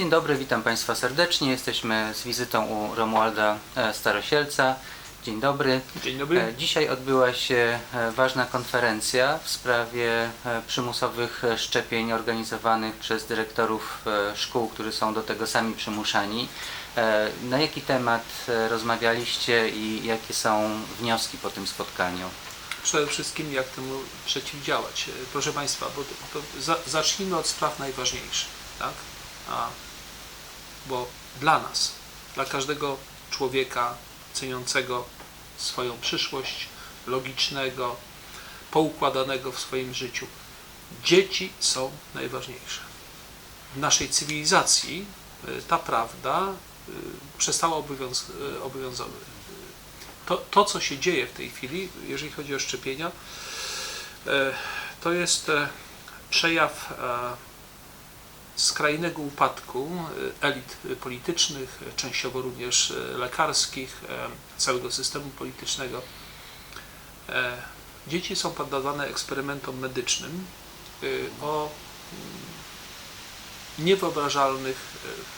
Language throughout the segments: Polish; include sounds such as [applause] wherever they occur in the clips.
Dzień dobry, witam Państwa serdecznie. Jesteśmy z wizytą u Romualda e, Starosielca. Dzień dobry. Dzień dobry. E, Dzisiaj odbyła się e, ważna konferencja w sprawie przymusowych szczepień organizowanych przez dyrektorów szkół, którzy są do tego sami przymuszani. Na jaki temat rozmawialiście i jakie są wnioski po tym spotkaniu? Przede wszystkim jak temu przeciwdziałać. Proszę Państwa, bo za, zacznijmy od spraw najważniejszych, tak? A, bo dla nas, dla każdego człowieka ceniącego swoją przyszłość, logicznego, poukładanego w swoim życiu, dzieci są najważniejsze. W naszej cywilizacji e, ta prawda e, przestała obowiąz, e, obowiązywać. To, to, co się dzieje w tej chwili, jeżeli chodzi o szczepienia, to jest przejaw e, skrajnego upadku e, elit politycznych, częściowo również e, lekarskich, e, całego systemu politycznego. Dzieci są poddawane eksperymentom medycznym o mm, niewyobrażalnych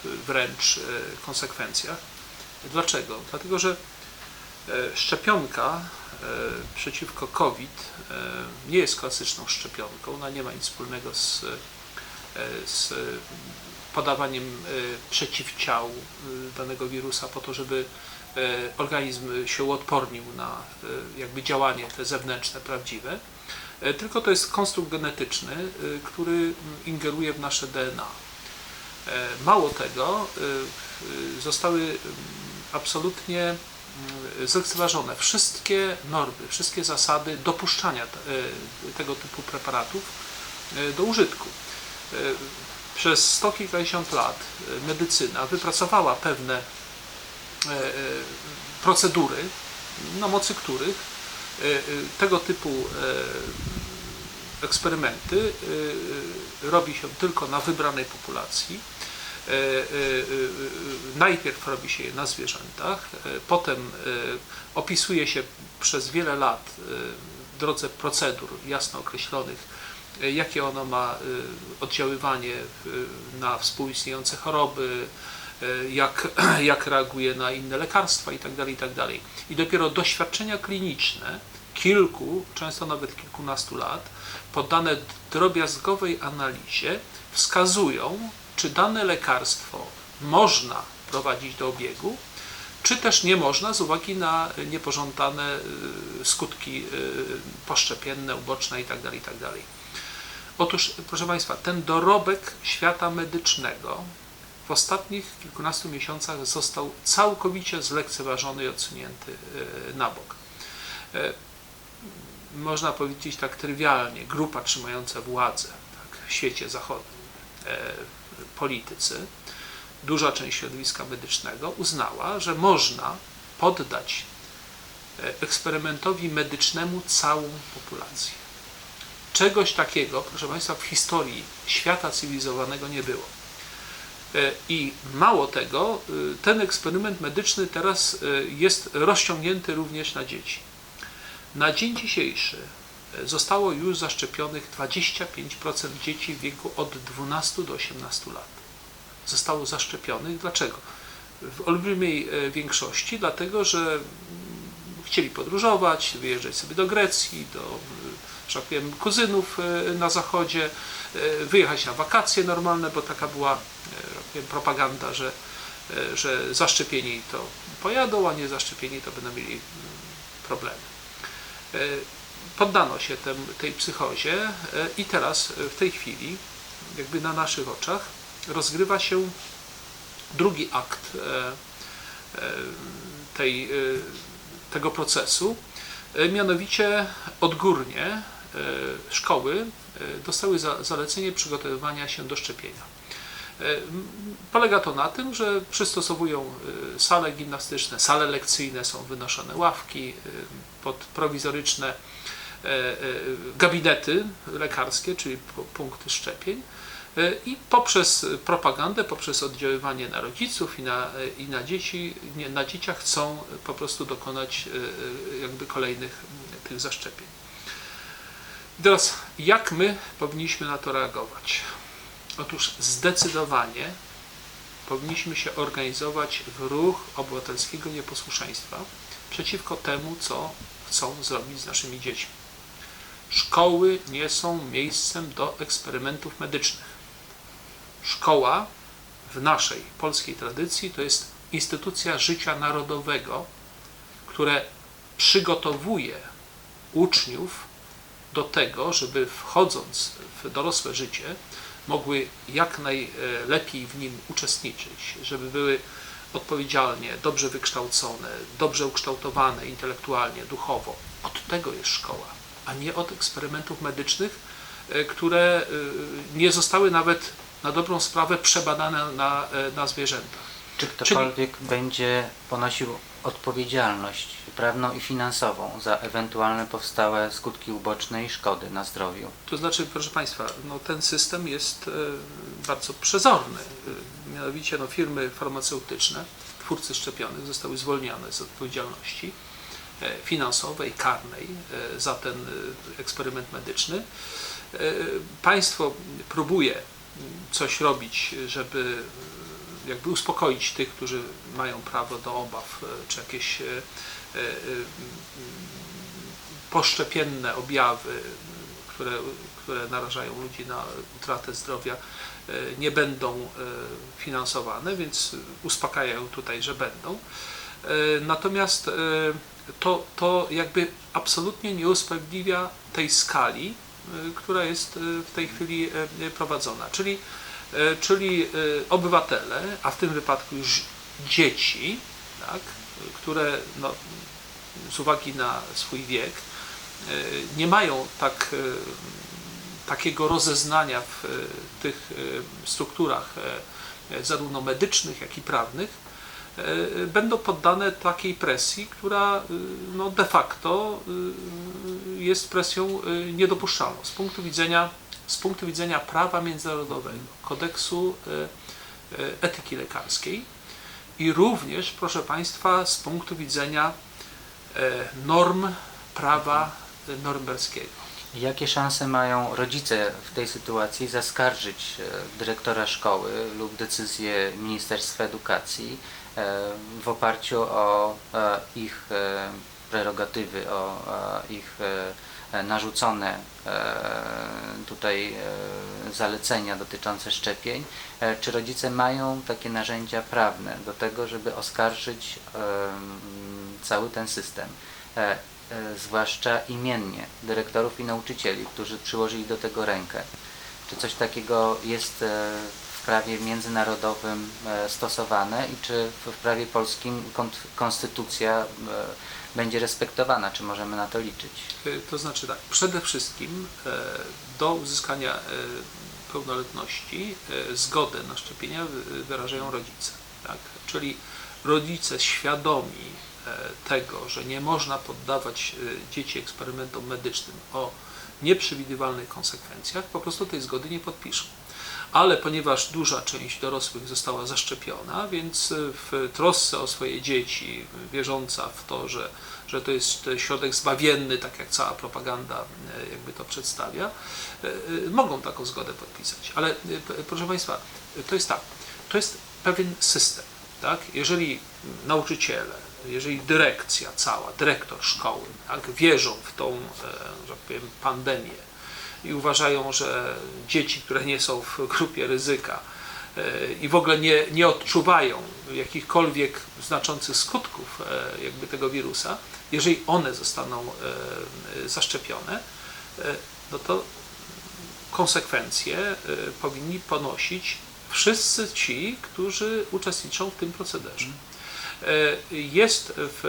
wręcz konsekwencjach. Dlaczego? Dlatego, że Szczepionka przeciwko COVID nie jest klasyczną szczepionką. Ona nie ma nic wspólnego z, z podawaniem e, przeciwciał e, danego wirusa po to, żeby e, organizm się uodpornił na e, jakby działanie te zewnętrzne, prawdziwe. E, Tylko to jest konstrukt genetyczny, e, który ingeruje w nasze DNA. E, Mało tego, e, e, zostały mm, absolutnie mm, zlekceważone wszystkie normy, wszystkie zasady dopuszczania te- e, tego typu preparatów e, do użytku. E, Przez sto kilkadziesiąt lat e, medycyna wypracowała pewne e, procedury, na mocy których tego typu eksperymenty robi się tylko na wybranej populacji. Najpierw robi się je na zwierzętach, potem opisuje się przez wiele lat w drodze procedur jasno określonych, jakie ono ma e, oddziaływanie na współistniejące choroby, e, jak, [clears throat] jak reaguje na inne lekarstwa itd. itd. I dopiero doświadczenia kliniczne kilku, często nawet kilkunastu lat, poddane drobiazgowej analizie, wskazują, czy dane lekarstwo można prowadzić do obiegu, czy też nie można z uwagi na niepożądane skutki poszczepienne, uboczne itd. itd. Otóż, proszę Państwa, ten dorobek świata medycznego w ostatnich kilkunastu miesiącach został całkowicie zlekceważony i odsunięty y, na bok. E, Można powiedzieć tak trywialnie, grupa trzymająca władzę tak, w świecie zachodnim, e, politycy, duża część środowiska medycznego uznała, że można poddać e, eksperymentowi medycznemu całą populację. Czegoś takiego, proszę Państwa, w historii świata cywilizowanego nie było. E, I mało tego, y, ten eksperyment medyczny teraz y, jest rozciągnięty również na dzieci. Na dzień dzisiejszy e, zostało już zaszczepionych 25% dzieci w wieku od 12 do 18 lat. Zostało zaszczepionych. Dlaczego? W olbrzymiej e, większości, dlatego że chcieli podróżować, wyjeżdżać sobie do Grecji, do, e, że tak powiem, kuzynów e, na zachodzie, e, wyjechać na wakacje normalne, bo taka była e, tak propaganda, że, że zaszczepieni to pojadą, a nie zaszczepieni to będą mieli mm, problemy. Poddano się tem, tej psychozie i teraz w tej chwili, jakby na naszych oczach, rozgrywa się drugi akt tej, tego procesu. Mianowicie odgórnie szkoły e, dostały za, zalecenie przygotowywania się do szczepienia. E, Polega to na tym, że przystosowują e, sale gimnastyczne, sale lekcyjne, są wynoszone ławki e, pod prowizoryczne e, e, gabinety lekarskie, czyli pu- punkty szczepień. E, I poprzez propagandę, poprzez oddziaływanie na rodziców i na, e, i na dzieci, na dzieciach chcą po prostu dokonać e, e, jakby kolejnych tych zaszczepień. I teraz, jak my powinniśmy na to reagować? Otóż zdecydowanie powinniśmy się organizować w ruch obywatelskiego nieposłuszeństwa przeciwko temu, co chcą zrobić z naszymi dziećmi. Szkoły nie są miejscem do eksperymentów medycznych. Szkoła w naszej polskiej tradycji to jest instytucja życia narodowego, które przygotowuje uczniów do tego, żeby wchodząc w dorosłe życie, mogły jak najlepiej w nim uczestniczyć, żeby były odpowiedzialnie, dobrze wykształcone, dobrze ukształtowane intelektualnie, duchowo. Od tego jest szkoła, a nie od eksperymentów medycznych, e, które e, nie zostały nawet na dobrą sprawę przebadane na, e, na zwierzętach. Czy ktokolwiek będzie ponosił odpowiedzialność prawną i finansową za ewentualne powstałe skutki uboczne i szkody na zdrowiu? To znaczy, proszę Państwa, no, ten system jest e, bardzo przezorny. E, Mianowicie no, firmy farmaceutyczne, twórcy szczepionek zostały zwolnione z odpowiedzialności e, finansowej, karnej za ten eksperyment medyczny. Państwo próbuje m, coś robić, żeby jakby uspokoić tych, którzy mają prawo do obaw, e, czy jakieś e, e, poszczepienne objawy, które, które narażają ludzi na utratę zdrowia, nie będą finansowane, więc uspokajają tutaj, że będą. Natomiast to, to jakby absolutnie nie usprawiedliwia tej skali, która jest w tej chwili prowadzona. Czyli, czyli e, obywatele, a w tym wypadku już dzieci, tak, które no, z uwagi na swój wiek e, nie mają tak, e, takiego rozeznania w e, tych e, strukturach e, zarówno medycznych, jak i prawnych, e, będą poddane takiej presji, która e, no, de facto e, jest presją e, niedopuszczalną z punktu widzenia, z punktu widzenia prawa międzynarodowego, kodeksu e, e, etyki lekarskiej i również, proszę Państwa, z punktu widzenia e, norm prawa norymberskiego. Jakie szanse mają rodzice w tej sytuacji zaskarżyć dyrektora szkoły lub decyzję Ministerstwa Edukacji w oparciu o ich prerogatywy, o ich narzucone e, tutaj e, zalecenia dotyczące szczepień? E, Czy rodzice mają takie narzędzia prawne do tego, żeby oskarżyć em, cały ten system? E, e, zwłaszcza imiennie dyrektorów i nauczycieli, którzy przyłożyli do tego rękę. Czy coś takiego jest e, w prawie międzynarodowym e, stosowane i czy w prawie polskim kon- konstytucja e, będzie respektowana? Czy możemy na to liczyć? E, To znaczy tak, przede wszystkim e, do uzyskania e, pełnoletności zgodę na szczepienia wy- wyrażają rodzice. Tak? Czyli rodzice świadomi tego, że nie można poddawać dzieci eksperymentom medycznym o nieprzewidywalnych konsekwencjach, po prostu tej zgody nie podpiszą. Ale ponieważ duża część dorosłych została zaszczepiona, więc e, w trosce o swoje dzieci, wierząca w to, że, że to jest środek zbawienny, tak jak cała propaganda e, jakby to przedstawia, e, mogą taką zgodę podpisać. Ale proszę Państwa, to jest tak, to jest pewien system. Tak? Jeżeli nauczyciele, jeżeli dyrekcja cała, dyrektor szkoły tak, wierzą w tą, że tak powiem, pandemię i uważają, że dzieci, które nie są w grupie ryzyka e, i w ogóle nie, nie odczuwają jakichkolwiek znaczących skutków e, jakby tego wirusa, jeżeli one zostaną e, zaszczepione, no to konsekwencje powinni ponosić wszyscy ci, którzy uczestniczą w tym procederze. Jest w,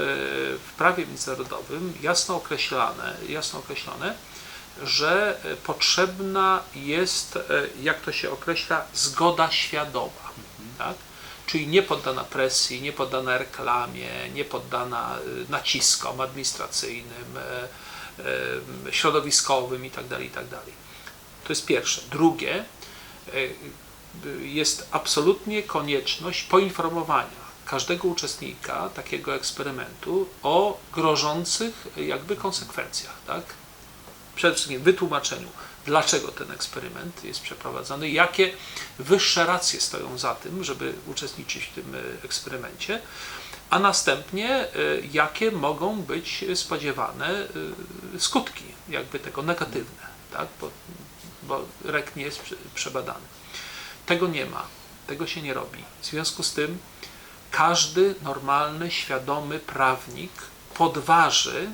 w prawie międzynarodowym jasno określone, jasno określone, że e, potrzebna jest, e, jak to się określa, zgoda świadoma. Tak? Czyli nie poddana presji, nie poddana reklamie, nie poddana e, naciskom administracyjnym, środowiskowym itd. itd. To jest pierwsze. Drugie, jest absolutnie konieczność poinformowania każdego uczestnika takiego eksperymentu o grożących jakby konsekwencjach, tak? Przede wszystkim wytłumaczeniu, dlaczego ten eksperyment jest przeprowadzany, jakie, wyższe racje stoją za tym, żeby uczestniczyć w tym e, eksperymencie, a następnie e, jakie mogą być spodziewane e, skutki jakby tego negatywne, tak? bo, bo rek nie jest prze- przebadany. Tego nie ma, tego się nie robi. W związku z tym każdy normalny, świadomy prawnik podważy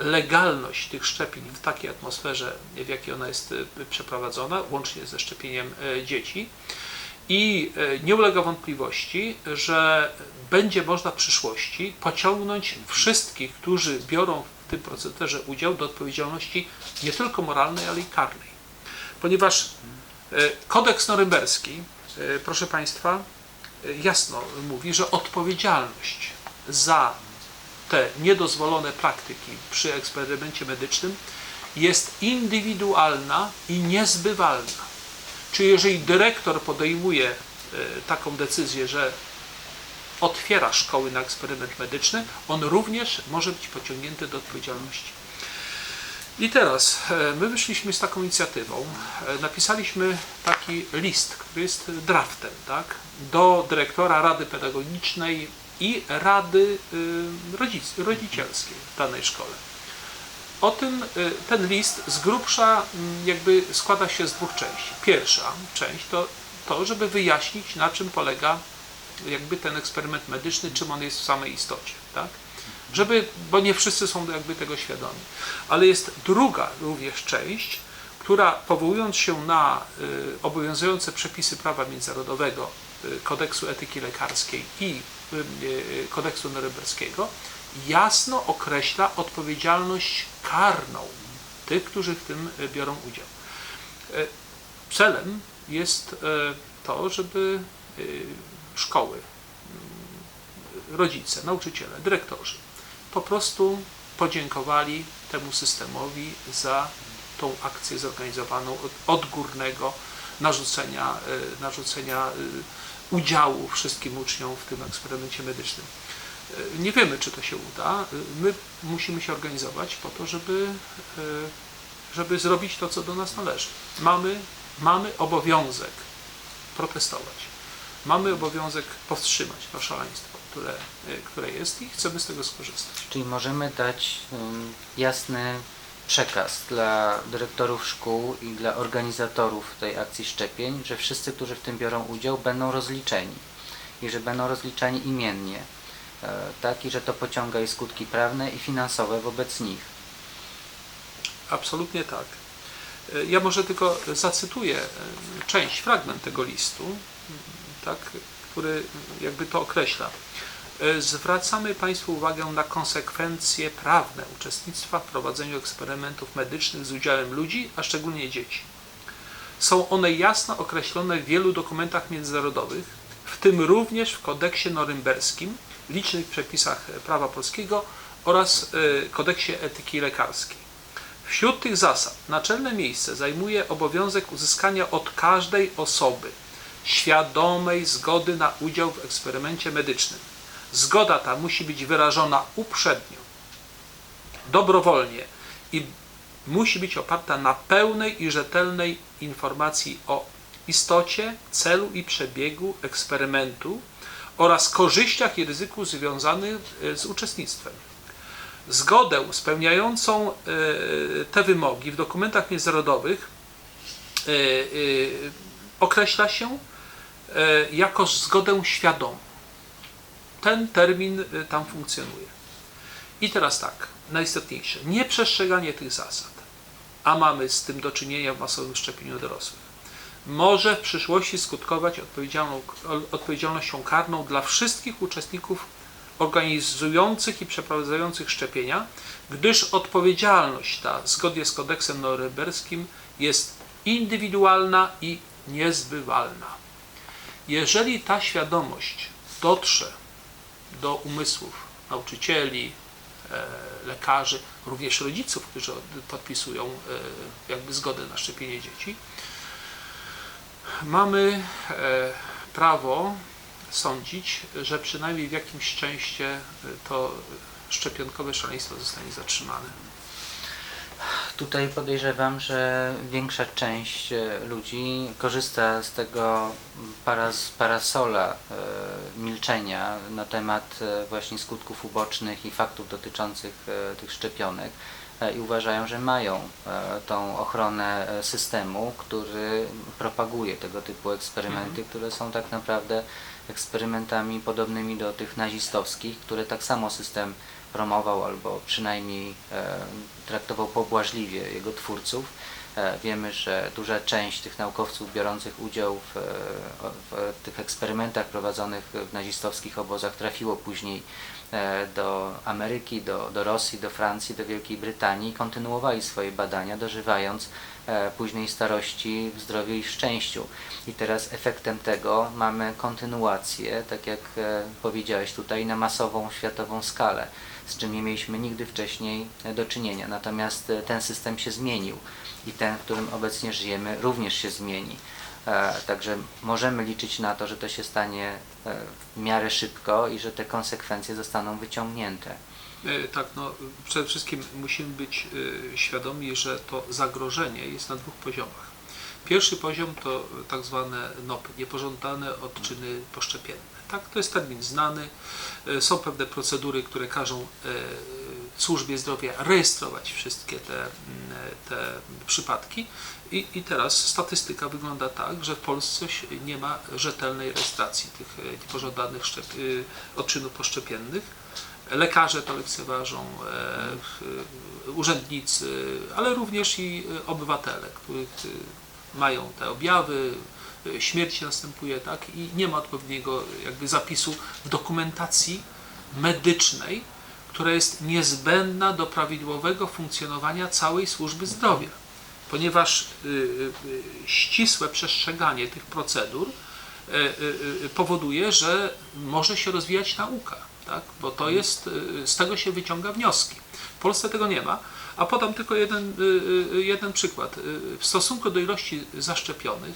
legalność tych szczepień w takiej atmosferze, w jakiej ona jest e, przeprowadzona, łącznie ze szczepieniem e, dzieci. I e, nie ulega wątpliwości, że będzie można w przyszłości pociągnąć wszystkich, którzy biorą w tym procederze udział, do odpowiedzialności nie tylko moralnej, ale i karnej. Ponieważ kodeks norymberski, proszę Państwa, jasno mówi, że odpowiedzialność za te niedozwolone praktyki przy eksperymencie medycznym jest indywidualna i niezbywalna. Czyli jeżeli dyrektor podejmuje e, taką decyzję, że otwiera szkoły na eksperyment medyczny, on również może być pociągnięty do odpowiedzialności. I teraz e, my wyszliśmy z taką inicjatywą. E, Napisaliśmy taki list, który jest draftem, tak, do dyrektora Rady Pedagogicznej i Rady y, rodzic, Rodzicielskiej w danej szkole. O tym y, ten list z grubsza mm, jakby składa się z dwóch części. Pierwsza część to to, żeby wyjaśnić na czym polega jakby ten eksperyment medyczny, czym on jest w samej istocie, tak? Żeby, bo nie wszyscy są jakby tego świadomi. Ale jest druga również część, która powołując się na y, obowiązujące przepisy prawa międzynarodowego, kodeksu etyki lekarskiej i y, y, kodeksu norymberskiego, jasno określa odpowiedzialność karną tych, którzy w tym y, biorą udział. Celem jest to, żeby y, szkoły, rodzice, nauczyciele, dyrektorzy po prostu podziękowali temu systemowi za tą akcję zorganizowaną od odgórnego narzucenia, narzucenia udziału wszystkim uczniom w tym eksperymencie medycznym. E, Nie wiemy, czy to się uda. E, My musimy się organizować po to, żeby, e, żeby zrobić to, co do nas należy. Mamy, mamy obowiązek protestować. Mamy obowiązek powstrzymać to szaleństwo, które, które jest i chcemy z tego skorzystać. Czyli możemy dać ym, jasny przekaz dla dyrektorów szkół i dla organizatorów tej akcji szczepień, że wszyscy, którzy w tym biorą udział, będą rozliczeni i że będą rozliczani imiennie. E, tak, i że to pociąga i skutki prawne i finansowe wobec nich. Absolutnie tak. E, Ja może tylko zacytuję e, część, fragment tego listu, tak, który jakby to określa. E, Zwracamy Państwu uwagę na konsekwencje prawne uczestnictwa w prowadzeniu eksperymentów medycznych z udziałem ludzi, a szczególnie dzieci. Są one jasno określone w wielu dokumentach międzynarodowych, w tym również w kodeksie norymberskim, licznych przepisach prawa polskiego oraz e, kodeksie etyki lekarskiej. Wśród tych zasad naczelne miejsce zajmuje obowiązek uzyskania od każdej osoby świadomej zgody na udział w eksperymencie medycznym. Zgoda ta musi być wyrażona uprzednio, dobrowolnie i musi być oparta na pełnej i rzetelnej informacji o istocie, celu i przebiegu eksperymentu oraz korzyściach i ryzyku związanych e, z uczestnictwem. Zgodę spełniającą e, te wymogi w dokumentach międzynarodowych e, określa się jako zgodę świadomą. Ten termin e, tam funkcjonuje. I teraz tak, najistotniejsze, nieprzestrzeganie tych zasad, a mamy z tym do czynienia w masowym szczepieniu dorosłych, może w przyszłości skutkować odpowiedzialnością karną dla wszystkich uczestników organizujących i przeprowadzających szczepienia, gdyż odpowiedzialność ta, zgodnie z kodeksem norymberskim, jest indywidualna i niezbywalna. Jeżeli ta świadomość dotrze do umysłów nauczycieli, e, lekarzy, również rodziców, którzy od- podpisują e, jakby zgodę na szczepienie dzieci, mamy e, prawo sądzić, że przynajmniej w jakimś części e, to szczepionkowe szaleństwo zostanie zatrzymane. Tutaj podejrzewam, że większa część e, ludzi korzysta z tego paras, parasola e, milczenia na temat e, właśnie skutków ubocznych i faktów dotyczących tych szczepionek i uważają, że mają e, tą ochronę e, systemu, który propaguje tego typu eksperymenty, które są tak naprawdę eksperymentami podobnymi do tych nazistowskich, które tak samo system promował albo przynajmniej e, traktował pobłażliwie jego twórców. E, wiemy, że duża część tych naukowców biorących udział w, e, w tych eksperymentach prowadzonych w nazistowskich obozach trafiło później e, do Ameryki, do, do Rosji, do Francji, do Wielkiej Brytanii i kontynuowali swoje badania, dożywając e, późnej starości w zdrowiu i szczęściu. I teraz efektem tego mamy kontynuację, tak jak e, powiedziałeś tutaj, na masową światową skalę, z czym nie mieliśmy nigdy wcześniej e, do czynienia. Natomiast e, ten system się zmienił i ten, w którym obecnie żyjemy, również się zmieni. E, Także możemy liczyć na to, że to się stanie e, w miarę szybko i że te konsekwencje zostaną wyciągnięte. E, Tak, no przede wszystkim musimy być świadomi, że to zagrożenie jest na dwóch poziomach. Pierwszy poziom to tak zwane NOP, niepożądane odczyny poszczepienne. Tak, to jest termin znany. Są pewne procedury, które każą służbie zdrowia rejestrować wszystkie te, mm, te przypadki. I, I teraz statystyka wygląda tak, że w Polsce nie ma rzetelnej rejestracji tych e, niepożądanych szczep, e, odczynów poszczepiennych. Lekarze to lekceważą, e, e, urzędnicy, ale również i obywatele, których e, mają te objawy, śmierć następuje, tak, i nie ma odpowiedniego jakby zapisu w dokumentacji medycznej, która jest niezbędna do prawidłowego funkcjonowania całej służby zdrowia. Ponieważ y, y, y, ścisłe przestrzeganie tych procedur powoduje, że może się rozwijać nauka, tak? bo to jest, z tego się wyciąga wnioski. W Polsce tego nie ma, a podam tylko jeden, jeden przykład. W stosunku do ilości zaszczepionych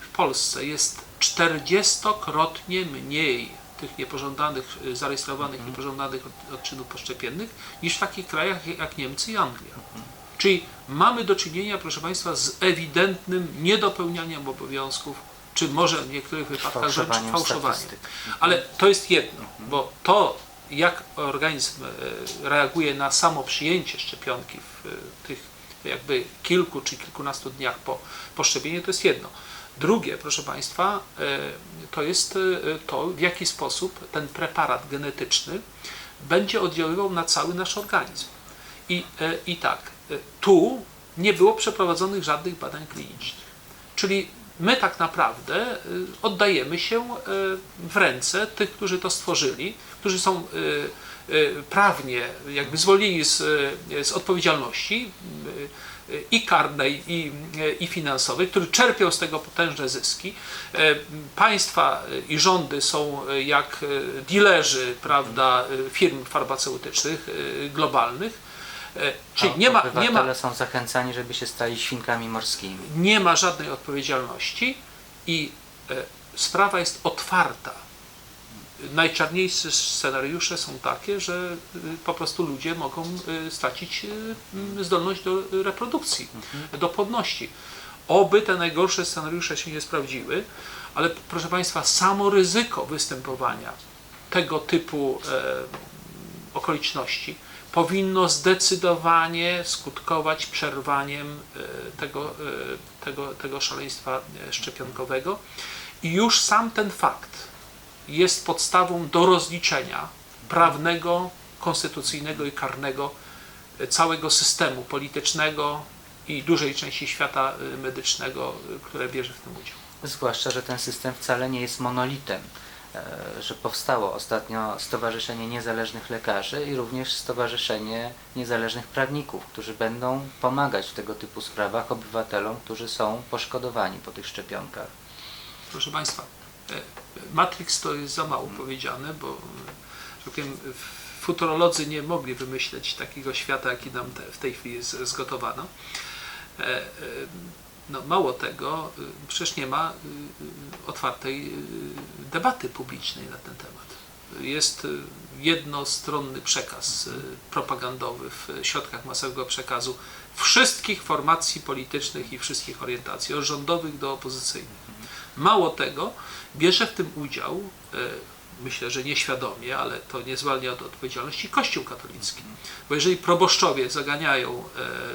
w Polsce jest 40-krotnie mniej tych niepożądanych, y, zarejestrowanych niepożądanych od- odczynów poszczepiennych niż w takich krajach jak Niemcy i Anglia. Czyli mamy do czynienia, proszę Państwa, z ewidentnym niedopełnianiem obowiązków, czy może w niektórych wypadkach wręcz Fałszowaniem. Ale to jest jedno, bo to, jak organizm e, reaguje na samo przyjęcie szczepionki w e, tych jakby kilku czy kilkunastu dniach po, po szczepieniu, to jest jedno. Drugie, proszę Państwa, e, to jest e, to, w jaki sposób ten preparat genetyczny będzie oddziaływał na cały nasz organizm. I, e, i tak, tu nie było przeprowadzonych żadnych badań klinicznych. Czyli my tak naprawdę y, oddajemy się y, w ręce tych, którzy to stworzyli, którzy są y, y, prawnie jakby zwolnieni z, y, z odpowiedzialności y, y, i karnej, i, i finansowej, którzy czerpią z tego potężne zyski. Y, Państwa i rządy są jak y, dilerzy prawda, y, firm farmaceutycznych globalnych. E, Czyli nie ma, nie ma, są zachęcani, żeby się stali świnkami morskimi. nie ma żadnej odpowiedzialności i e, sprawa jest otwarta. Najczarniejsze scenariusze są takie, że y, po prostu ludzie mogą y, stracić y, mm, zdolność do reprodukcji, do płodności. Oby te najgorsze scenariusze się nie sprawdziły, ale proszę Państwa, samo ryzyko występowania tego typu e, okoliczności powinno zdecydowanie skutkować przerwaniem e, tego, e, tego, tego szaleństwa szczepionkowego. I już sam ten fakt jest podstawą do rozliczenia prawnego, konstytucyjnego i karnego e, całego systemu politycznego i dużej części świata e, medycznego, e, które bierze w tym udział. Zwłaszcza, że ten system wcale nie jest monolitem. Że powstało ostatnio Stowarzyszenie Niezależnych Lekarzy i również Stowarzyszenie Niezależnych Prawników, którzy będą pomagać w tego typu sprawach obywatelom, którzy są poszkodowani po tych szczepionkach. Proszę Państwa, Matrix to jest za mało powiedziane, bo e, powiem, futurolodzy nie mogli wymyśleć takiego świata, jaki nam te, w tej chwili z- zgotowano. E, e, No, mało tego, e, przecież nie ma e, e, otwartej e, debaty publicznej na ten temat. jest jednostronny przekaz propagandowy w środkach masowego przekazu wszystkich formacji politycznych i wszystkich orientacji, od rządowych do opozycyjnych. Mało tego, bierze w tym udział, e, myślę, że nieświadomie, ale to nie zwalnia od odpowiedzialności, Kościół katolicki. Bo jeżeli proboszczowie zaganiają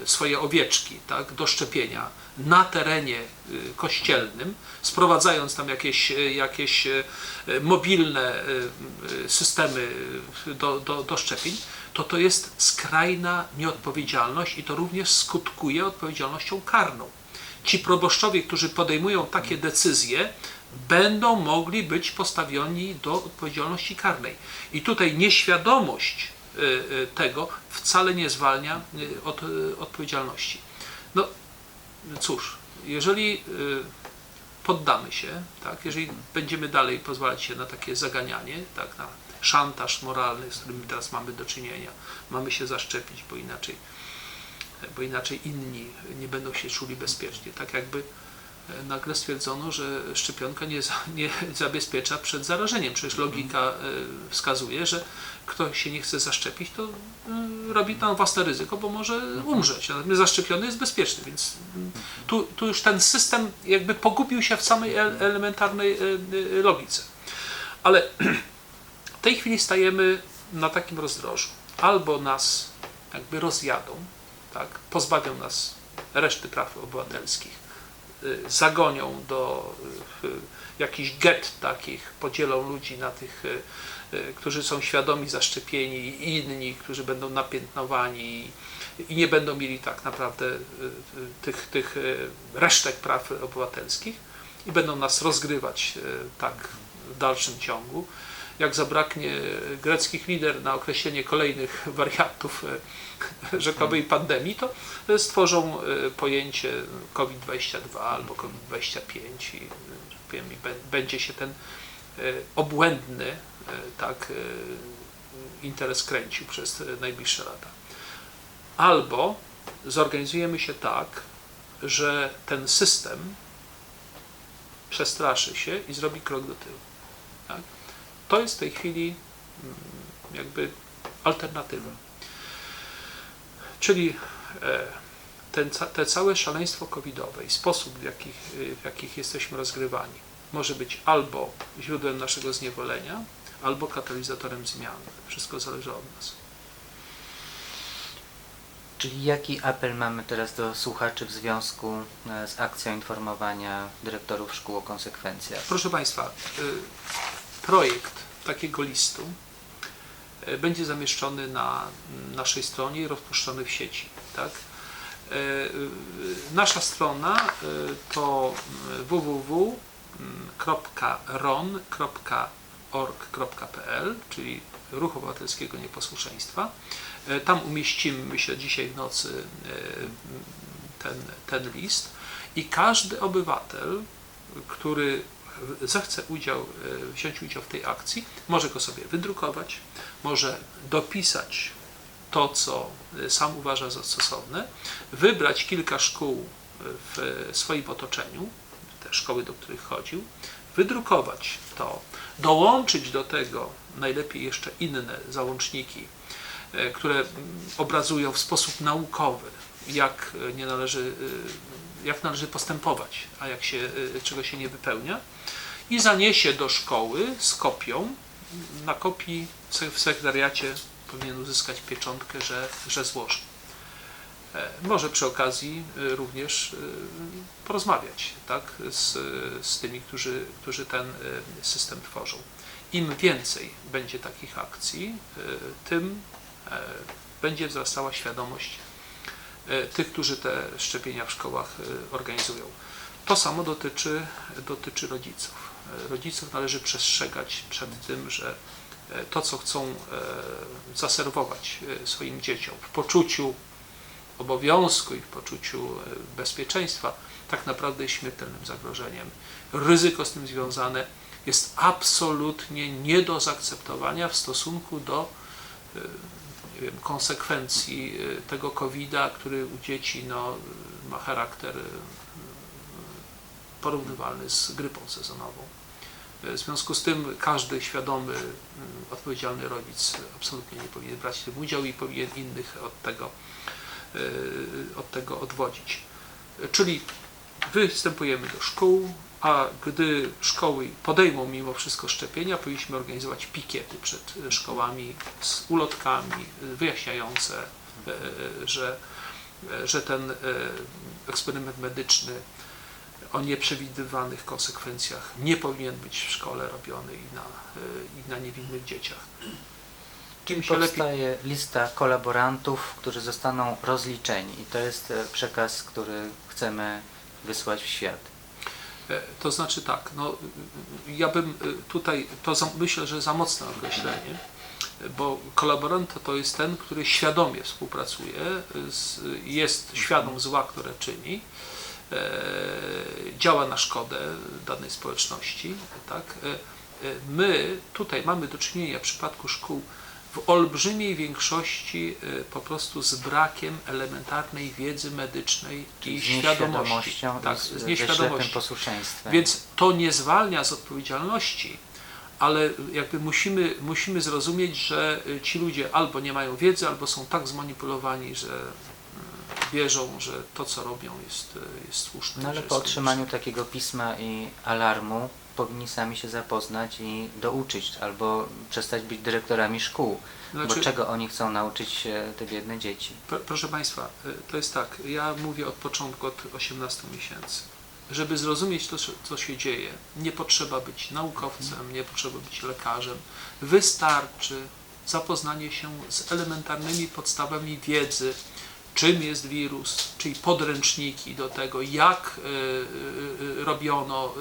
e, swoje owieczki tak, do szczepienia na terenie y, kościelnym, sprowadzając tam jakieś, e, jakieś e, mobilne e, e, systemy do, do, do szczepień, to to jest skrajna nieodpowiedzialność i to również skutkuje odpowiedzialnością karną ci proboszczowie, którzy podejmują takie decyzje, będą mogli być postawioni do odpowiedzialności karnej. I tutaj nieświadomość y, y, tego wcale nie zwalnia y, od odpowiedzialności. No cóż, jeżeli poddamy się, tak, jeżeli będziemy dalej pozwalać się na takie zaganianie, tak, na szantaż moralny, z którym teraz mamy do czynienia, mamy się zaszczepić, bo inaczej bo inaczej inni nie będą się czuli bezpiecznie. Tak jakby nagle stwierdzono, że szczepionka nie, nie [laughs] zabezpiecza przed zarażeniem. Przecież logika e, wskazuje, że ktoś się nie chce zaszczepić, to e, robi tam własne ryzyko, bo może umrzeć. Natomiast zaszczepiony jest bezpieczny, więc mm, tu, tu już ten system jakby pogubił się w samej el- elementarnej e, logice. Ale [clears throat] w tej chwili stajemy na takim rozdrożu. Albo nas jakby rozjadą, tak, pozbawią nas reszty praw obywatelskich, zagonią do y, jakichś get takich, podzielą ludzi na tych, y, y, którzy są świadomi zaszczepieni i inni, którzy będą napiętnowani i, nie będą mieli tak naprawdę y, y, tych, tych y, resztek praw obywatelskich i będą nas rozgrywać y, tak w dalszym ciągu. Jak zabraknie greckich lider na określenie kolejnych wariantów e, rzekowej pandemii, to stworzą e, pojęcie COVID-22 albo COVID-25 i, e, powiem, bę- będzie się ten e, obłędny e, tak, e, interes kręcił przez e, najbliższe lata. Albo zorganizujemy się tak, że ten system przestraszy się i zrobi krok do tyłu. Tak? To jest w tej chwili mm, jakby alternatywa. Czyli e, ten, te całe szaleństwo covidowe i sposób, w jakich, y, w jakich jesteśmy rozgrywani, może być albo źródłem naszego zniewolenia, albo katalizatorem zmian. Wszystko zależy od nas. Czyli jaki apel mamy teraz do słuchaczy w związku e, z akcją informowania dyrektorów szkół o konsekwencjach? Proszę Państwa, projekt takiego listu będzie zamieszczony na naszej stronie i rozpuszczony w sieci. Tak? Y, y, Nasza strona to www.ron.org.pl, czyli Ruch Obywatelskiego Nieposłuszeństwa. Tam umieścimy, myślę, dzisiaj w nocy ten, ten list i każdy obywatel, który zechce udział, e, wziąć udział w tej akcji, może go sobie wydrukować, może dopisać to, co e, sam uważa za stosowne, wybrać kilka szkół e, w swoim otoczeniu, te szkoły, do których chodził, wydrukować to, dołączyć do tego najlepiej jeszcze inne załączniki, które obrazują w sposób naukowy, jak e, nie należy, e, jak należy postępować, a jak się, e, czego się nie wypełnia i zaniesie do szkoły z kopią. Na kopii w sek- w sekretariacie powinien uzyskać pieczątkę, że, że złoży. E, Może przy okazji również porozmawiać tak, z, z tymi, którzy, którzy ten system tworzą. Im więcej będzie takich akcji, tym będzie wzrastała świadomość tych, którzy te szczepienia w szkołach e, organizują. To samo dotyczy, dotyczy rodziców. E, Rodziców należy przestrzegać przed tym, że e, to, co chcą e, zaserwować e, swoim dzieciom w poczuciu obowiązku i w poczuciu e, bezpieczeństwa, tak naprawdę jest śmiertelnym zagrożeniem. Ryzyko z tym związane jest absolutnie nie do zaakceptowania w stosunku do e, nie wiem, konsekwencji e, tego COVID-a, który u dzieci no, ma charakter e, porównywalny z grypą sezonową. W związku z tym każdy świadomy, mm, odpowiedzialny rodzic absolutnie nie powinien brać w tym udziału i powinien innych od tego, od tego odwodzić. Czyli występujemy do szkół, a gdy szkoły podejmą mimo wszystko szczepienia, powinniśmy organizować pikiety przed szkołami z ulotkami wyjaśniające, e, że, e, że ten e, eksperyment medyczny o nieprzewidywanych konsekwencjach nie powinien być w szkole robiony i na, i na niewinnych dzieciach. Czyli się lepiej- powstaje lista kolaborantów, którzy zostaną rozliczeni i to jest przekaz, który chcemy wysłać w świat. E, To znaczy tak, no, y, ja bym y, tutaj, to za, myślę, że za mocne określenie, bo kolaborant to, jest ten, który świadomie współpracuje, z, jest świadom zła, które czyni, e, działa na szkodę danej społeczności. Tak? E, e, My tutaj mamy do czynienia w przypadku szkół w olbrzymiej większości e, po prostu z brakiem elementarnej wiedzy medycznej i z świadomości. nieświadomością Tak, z, z ze ślepym nieświadomości. posłuszeństwem. Więc to nie zwalnia z odpowiedzialności, ale jakby musimy, musimy zrozumieć, że y, ci ludzie albo nie mają wiedzy, albo są tak zmanipulowani, że y, wierzą, że to, co robią, jest, y, jest słuszne. No ale po otrzymaniu takiego pisma i alarmu powinni sami się zapoznać i douczyć, albo przestać być dyrektorami szkół. Znaczy- Bo czego oni chcą nauczyć się te biedne dzieci? Pro- Proszę Państwa, y, to jest tak, ja mówię od początku, od 18 miesięcy. Żeby zrozumieć to, co- co się dzieje, nie potrzeba być naukowcem, nie potrzeba być lekarzem. Wystarczy zapoznanie się z elementarnymi podstawami wiedzy, czym jest wirus, czyli podręczniki do tego, jak y, y, y, robiono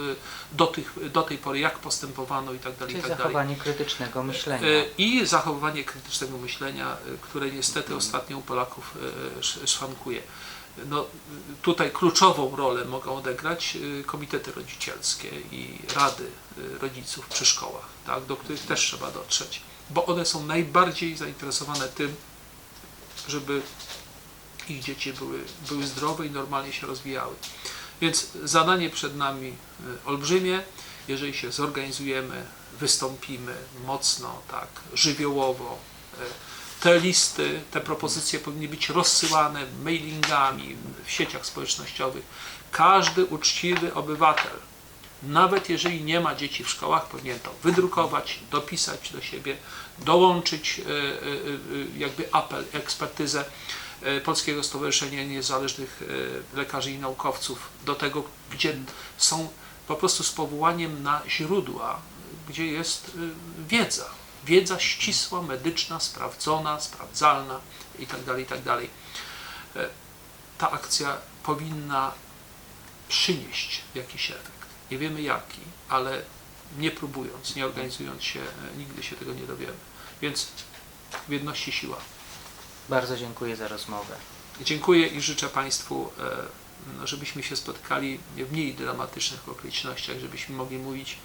do, tych, do tej pory, jak postępowano i tak dalej, i Czyli tak dalej. zachowanie krytycznego myślenia. E, I zachowywanie krytycznego myślenia, e, które niestety ostatnio u Polaków e, sz- szwankuje. No, e, tutaj kluczową rolę mogą odegrać e, komitety rodzicielskie i rady e, rodziców przy szkołach, tak, do których też trzeba dotrzeć, bo one są najbardziej zainteresowane tym, żeby ich dzieci były, były zdrowe i normalnie się rozwijały. Więc zadanie przed nami e, olbrzymie. Jeżeli się zorganizujemy, wystąpimy mocno, tak, żywiołowo, e, te listy, te propozycje powinny być rozsyłane mailingami w sieciach społecznościowych. Każdy uczciwy obywatel, nawet jeżeli nie ma dzieci w szkołach, powinien to wydrukować, dopisać do siebie, dołączyć e, jakby apel, ekspertyzę Polskiego Stowarzyszenia Niezależnych e, Lekarzy i Naukowców do tego, gdzie są po prostu z powołaniem na źródła, gdzie jest e, wiedza. Wiedza ścisła, medyczna, sprawdzona, sprawdzalna itd. itd. E, Ta akcja powinna przynieść jakiś efekt. Nie wiemy jaki, ale nie próbując, nie organizując się, e, nigdy się tego nie dowiemy. Więc w jedności siła. Bardzo dziękuję za rozmowę. Dziękuję i życzę Państwu, e, no, żebyśmy się spotkali w mniej dramatycznych okolicznościach, żebyśmy mogli mówić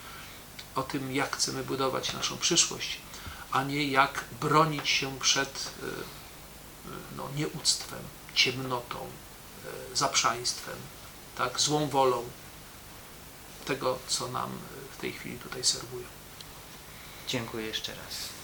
o tym, jak chcemy budować naszą przyszłość, a nie jak bronić się przed e, e, no, nieuctwem, ciemnotą, zaprzaństwem, tak, złą wolą tego, co nam w tej chwili tutaj serwują. Dziękuję jeszcze raz.